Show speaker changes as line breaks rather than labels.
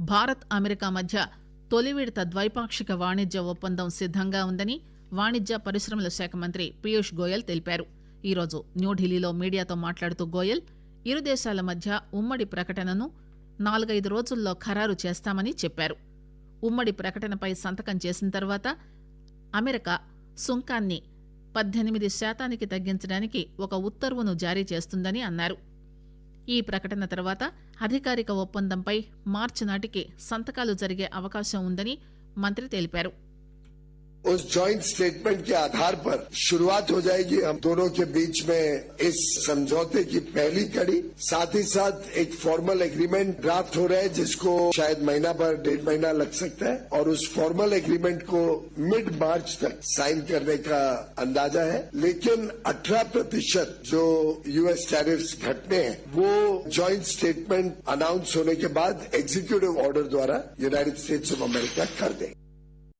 Bharat America మధ్య తొలి విడత ద్వైపాక్షిక వాణిజ్య ఒప్పందం సిద్దంగా ఉందని వాణిజ్య పరిశ్రమల శాఖ మంత్రి పీయూష్ గోయల్ తెలిపారు. ఈరోజు న్యూఢిల్లీలో మీడియాతో మాట్లాడుతూ గోయల్ ఇరు దేశాల మధ్య ఉమ్మడి ప్రకటనను నాలుగైదు రోజుల్లో ఖరారు చేస్తామని చెప్పారు. ఉమ్మడి ప్రకటనపై సంతకం చేసిన తర్వాత అమెరికా సుంకాన్ని పద్దెనిమిది శాతానికి తగ్గించడానికి ఒక ఉత్తర్వును జారీ చేస్తుందని అన్నారు. ఈ ప్రకటన తర్వాత అధికారిక ఒప్పందంపై మార్చి నాటికి సంతకాలు జరిగే అవకాశం ఉందని మంత్రి తెలిపారు.
उस जॉइंट स्टेटमेंट के आधार पर शुरुआत हो जाएगी हम दोनों के बीच में इस समझौते की पहली कड़ी। साथ ही साथ एक फॉर्मल एग्रीमेंट ड्राफ्ट हो रहा है, जिसको शायद महीना भर, डेढ़ महीना लग सकता है। और उस फॉर्मल एग्रीमेंट को मिड मार्च तक साइन करने का अंदाज़ा है। लेकिन 18 प्रतिशत जो यूएस टैरिफ्स घटने हैं, वो ज्वाइंट स्टेटमेंट अनाउंस होने के बाद एग्जीक्यूटिव ऑर्डर द्वारा यूनाइटेड स्टेट्स ऑफ़ अमेरिका कर देंगे